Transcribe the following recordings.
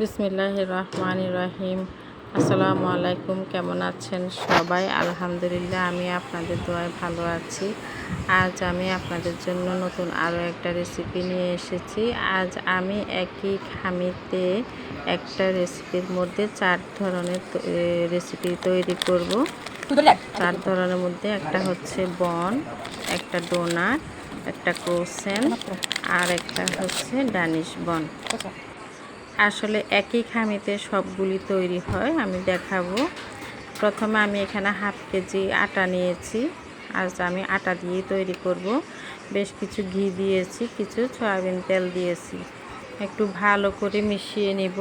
বিসমিল্লাহ রহমান রহিম আসসালামু আলাইকুম কেমন আছেন সবাই? আলহামদুলিল্লাহ, আমি আপনাদের দোয়ায় ভালো আছি। আজ আমি আপনাদের জন্য নতুন আরও একটা রেসিপি নিয়ে এসেছি। আজ আমি একই খামিতে একটা রেসিপির মধ্যে চার ধরনের রেসিপি তৈরি করব। চার ধরনের মধ্যে একটা হচ্ছে বন, একটা ডোনাট, একটা ক্রোসেন আর একটা হচ্ছে ডানিশ বন। আসলে একই খামিতে সবগুলি তৈরি হয়, আমি দেখাবো। প্রথমে আমি এখানে হাফ কেজি আটা নিয়েছি, আজ আমি আটা দিয়ে তৈরি করব। বেশ কিছু ঘি দিয়েছি, কিছু সয়াবিন তেল দিয়েছি। একটু ভালো করে মিশিয়ে নিব।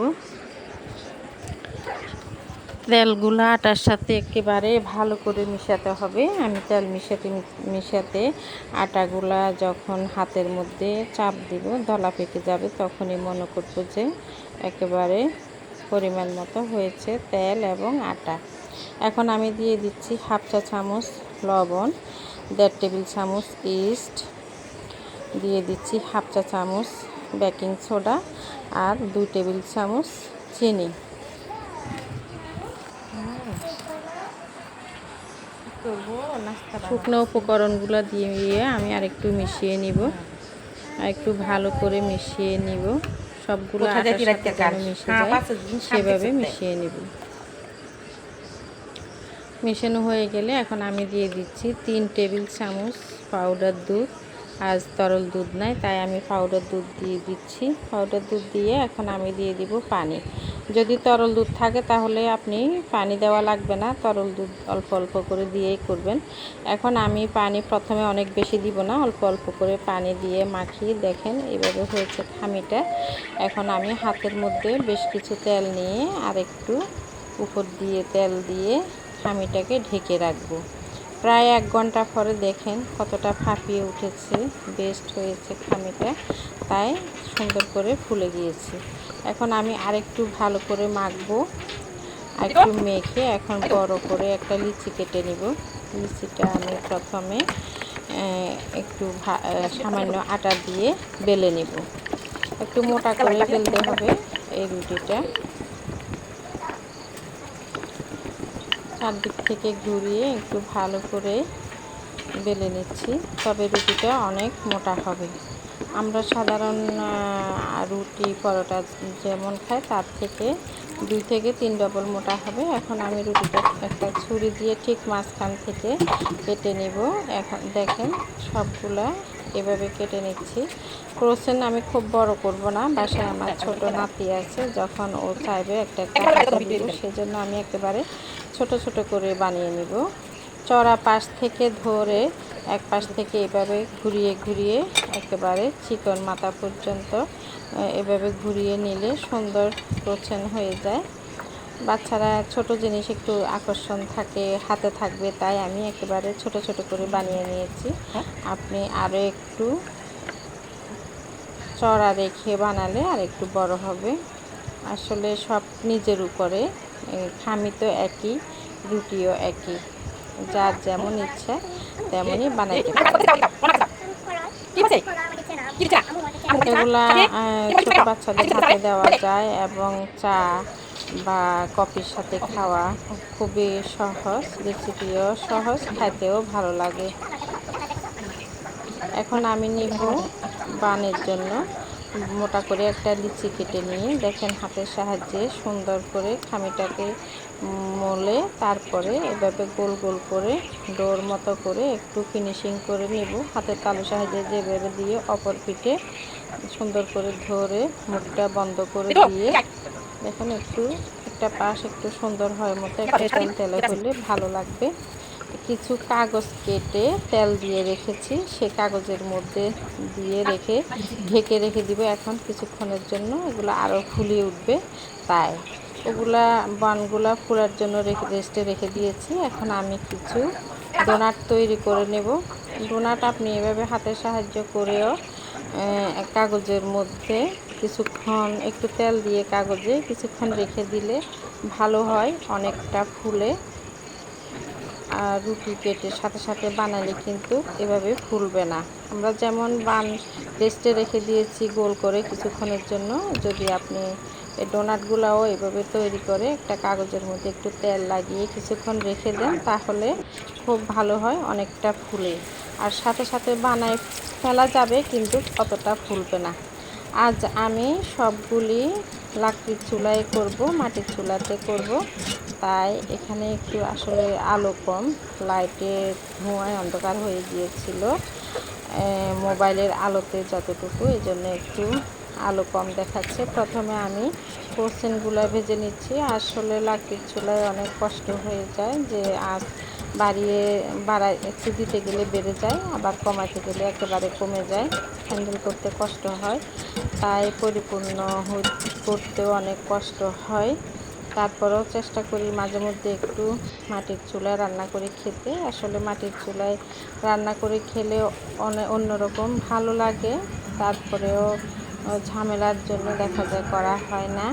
তেলগুলো আটার সাথে একেবারে ভালো করে মিশাতে হবে। আমি তেল মিশাতে মিশাতে আটাগুলা যখন হাতের মধ্যে চাপ দিব, দলা পেকে যাবে, তখনই মনে করব যে একেবারে পরিমাণ মতো হয়েছে তেল এবং আটা। এখন আমি দিয়ে দিচ্ছি হাফ চা চামচ লবণ, দেড় টেবিল চামচ ইস্ট, দিয়ে দিচ্ছি হাফ চা চামচ বেকিং সোডা আর দুই টেবিল চামচ চিনি। শুকনো উপকরণগুলো দিয়ে আমি আর একটু মিশিয়ে নিব। আর একটু ভালো করে মিশিয়ে নিব। সবগুলো মিশে যায় সেভাবে মিশিয়ে নেব। মেশানো হয়ে গেলে এখন আমি দিয়ে দিচ্ছি তিন টেবিল চামচ পাউডার দুধ। আজ তরল দুধ নাই, তাই আমি পাউডার দুধ দিয়ে দিচ্ছি। পাউডার দুধ দিয়ে এখন আমি দিয়ে দিব পানি। যদি তরল দুধ থাকে তাহলে আপনি পানি দেওয়া লাগবে না, তরল দুধ অল্প অল্প করে দিয়েই করবেন। এখন আমি পানি প্রথমে অনেক বেশি দিব না, অল্প অল্প করে পানি দিয়ে মাখিয়ে দেখেন এভাবে হয়েছে খামিটা। এখন আমি হাতের মধ্যে বেশ কিছু তেল নিয়ে আর একটু উপর দিয়ে তেল দিয়ে খামিটাকে ঢেকে রাখব। প্রায় এক ঘণ্টা পরে দেখেন কতটা ফাঁপিয়ে উঠেছে, বেস্ট হয়েছে খামিটা। তাই সুন্দর করে ফুলে গিয়েছে। এখন আমি আরেকটু ভালো করে মাখবো একটু মেখে এখন বড় করে একটা লিচি কেটে নিব। লিচিটা আমি প্রথমে একটু সামান্য আটা দিয়ে বেলে নিব। একটু মোটা করে বেলতে হবে এই রুটিটা। চারদিক থেকে ঘুরিয়ে একটু ভালো করে বেলে নিচ্ছি। তবে রুটিটা অনেক মোটা হবে। আমরা সাধারণ রুটি পরোটা যেমন খাই তার থেকে দুই থেকে তিন ডবল মোটা হবে। এখন আমি রুটিটা একটা ছুরি দিয়ে ঠিক মাঝখান থেকে কেটে নিব। এখন দেখেন সবগুলা এভাবে কেটে নিচ্ছি। ক্রোসেন আমি খুব বড় করব না বাসায় আমার ছোট নাতি আছে যখন ও চাইবে একটা একটা সেজন্য আমি একেবারে ছোট ছোট করে বানিয়ে নিব। চড়া পাশ থেকে ধরে এক পাশ থেকে এভাবে ঘুরিয়ে ঘুরিয়ে একেবারে চিকন মাথা পর্যন্ত এভাবে ঘুরিয়ে নিলে সুন্দর প্রচ্ছন হয়ে যায়। বাচ্চারা ছোট জিনিস একটু আকর্ষণ থাকে, হাতে থাকবে তাই আমি একেবারে ছোট ছোট করে বানিয়ে নিয়েছি। আপনি আরও একটু চড়া রেখে বানালে আর একটু বড় হবে। আসলে সব নিজের উপরে। খামি তো একই, রুটিও একই। যার যেমন ইচ্ছা, তেমনই বানাইতে এগুলা ছোট বাচ্চাদের হাতে দেওয়া যায় এবং চা বা কফির সাথে খাওয়া খুবই সহজ রেসিপিও সহজ খাইতেও ভালো লাগে। এখন আমি নিব বানের জন্য মোটা করে একটা লিচি কেটে নিয়ে দেখেন হাতের সাহায্যে সুন্দর করে খামিটাকে মলে তারপরে এভাবে গোল গোল করে ডোর মতো করে একটু ফিনিশিং করে নেব। হাতের তালু সাহায্যে যেভাবে দিয়ে অপর পিঠে সুন্দর করে ধরে মুখটা বন্ধ করে দিয়ে দেখেন একটু একটা পাশ একটু সুন্দর হয় মতো একটা তেল তেলে হলে ভালো লাগবে। কিছু কাগজ কেটে তেল দিয়ে রেখেছি, সে কাগজের মধ্যে দিয়ে রেখে ঢেকে রেখে দিব। এখন কিছুক্ষণের জন্য এগুলো আরও ফুলিয়ে উঠবে। তাই ওগুলা বানগুলা ফুলার জন্য রেখে রেস্টে রেখে দিয়েছি। এখন আমি কিছু ডোনাট তৈরি করে নেব। ডোনাট আপনি এভাবে হাতের সাহায্য করেও কাগজের মধ্যে কিছুক্ষণ একটু তেল দিয়ে কাগজে কিছুক্ষণ রেখে দিলে ভালো হয়, অনেকটা ফুলে। রুটি কেটে সাথে সাথে বানালে কিন্তু এভাবে ফুলবে না। আমরা যেমন বান রেস্টে রেখে দিয়েছি গোল করে কিছুক্ষণের জন্য, যদি আপনি এই ডোনাটগুলোও এভাবে তৈরি করে একটা কাগজের মধ্যে একটু তেল লাগিয়ে কিছুক্ষণ রেখে দেন, তাহলে খুব ভালো হয় অনেকটা ফুলে। আর সাথে সাথে বানায় ফেলা যাবে কিন্তু অতটা ফুলবে না। আজ আমি সবগুলি লাকড়ির চুলায় করব, মাটির চুলাতে করব। তাই এখানে একটু আসলে আলো কম, লাইটের ধোঁয়ায় অন্ধকার হয়ে গিয়েছিল। মোবাইলের আলোতে যতটুকু এই জন্য একটু আলো কম দেখাচ্ছে। প্রথমে আমি পোর্সেনগুলো ভেজে নিচ্ছি। আসলে লাকড়ির চুলায় অনেক কষ্ট হয়ে যায় যে আজ বাড়িয়ে, বাড়ায় একটু দিতে গেলে বেড়ে যায়, আবার কমাতে গেলে একেবারে কমে যায়। হ্যান্ডেল করতে কষ্ট হয়। তাই পরিপূর্ণ করতেও অনেক কষ্ট হয়। তারপরেও চেষ্টা করি মাঝে মধ্যে একটু মাটির চুলায় রান্না করে খেতে। আসলে মাটির চুলায় রান্না করে খেলে অনেক অন্যরকম ভালো লাগে। তারপরেও ঝামেলার জন্য দেখা যায় করা হয় না।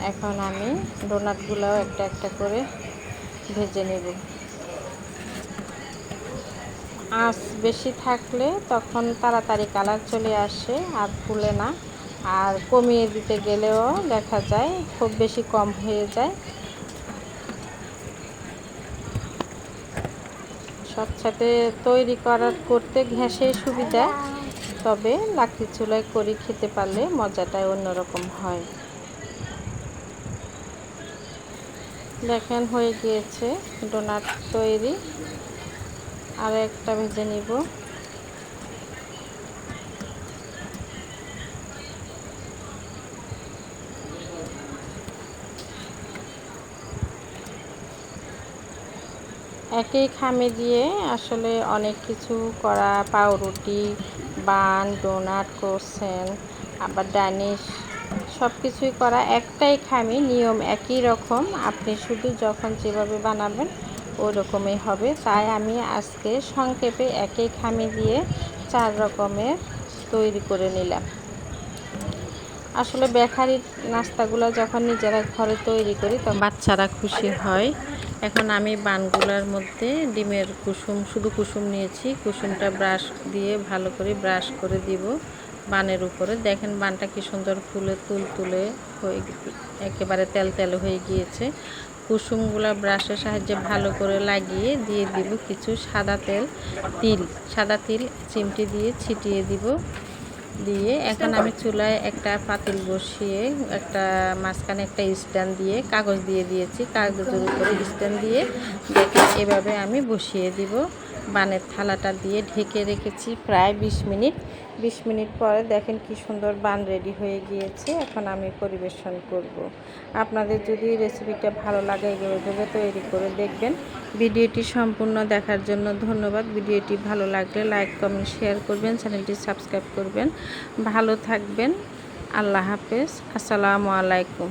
এখন আমি ডোনাটগুলোও একটা একটা করে ভেজে নেব। আঁচ বেশি থাকলে তখন তাড়াতাড়ি কালার চলে আসে, আর ফুলে না। আর কমিয়ে দিতে গেলেও দেখা যায় খুব বেশি কম হয়ে যায়। সবসাথে তৈরি করার করতে ঘ্যাসে সুবিধা, তবে লাকড়ি চুলায় করে খেতে পারলে মজাটাই অন্যরকম হয়। দেখেন, হয়ে গিয়েছে ডোনাট তৈরি। আর একটা ভেজে নিব। একই খামে দিয়ে আসলে অনেক কিছু করা পাউরুটি, বান, ডোনাট করছেন আবার ডানিশ সব কিছুই করা একটাই খামি, নিয়ম একই রকম। আপনি শুধু যখন যেভাবে বানাবেন ওই রকমই হবে। তাই আমি আজকে সংক্ষেপে একই খামি দিয়ে চার রকমের তৈরি করে নিলাম। আসলে বেকারির নাস্তাগুলো যখন নিজেরা ঘরে তৈরি করি তখন বাচ্চারা খুশি হয়। এখন আমি বানগুলার মধ্যে ডিমের কুসুম, শুধু কুসুম নিয়েছি। কুসুমটা ব্রাশ দিয়ে ভালো করে ব্রাশ করে দিব বানের উপরে। দেখেন বানটা কি সুন্দর ফুলে তুল তুলে হয়ে একেবারে তেল তেল হয়ে গিয়েছে। কুসুমগুলা ব্রাশের সাহায্যে ভালো করে লাগিয়ে দিয়ে দিব কিছু সাদা তেল, তিল, সাদা তিল, চিমটি দিয়ে ছিটিয়ে দিব। দিয়ে এখন আমি চুলায় একটা পাতিল বসিয়ে, একটা মাঝখানে একটা স্ট্যান্ড দিয়ে কাগজ দিয়ে দিয়েছি। কাগজের উপরে স্ট্যান্ড দিয়ে দেখে এভাবে আমি বসিয়ে দিব। বানের থালাটা দিয়ে ঢেকে রেখেছি প্রায় বিশ মিনিট। বিশ মিনিট পরে দেখেন কি সুন্দর বান রেডি হয়ে গিয়েছে। এখন আমি পরিবেশন করব। আপনাদের যদি রেসিপিটা ভালো লাগে এভাবে তৈরি করে দেখবেন। ভিডিওটি সম্পূর্ণ দেখার জন্য ধন্যবাদ। ভিডিওটি ভালো লাগলে লাইক, কমেন্ট, শেয়ার করবেন, চ্যানেলটি সাবস্ক্রাইব করবেন। ভালো থাকবেন। আল্লাহ হাফেজ। আসসালামু আলাইকুম।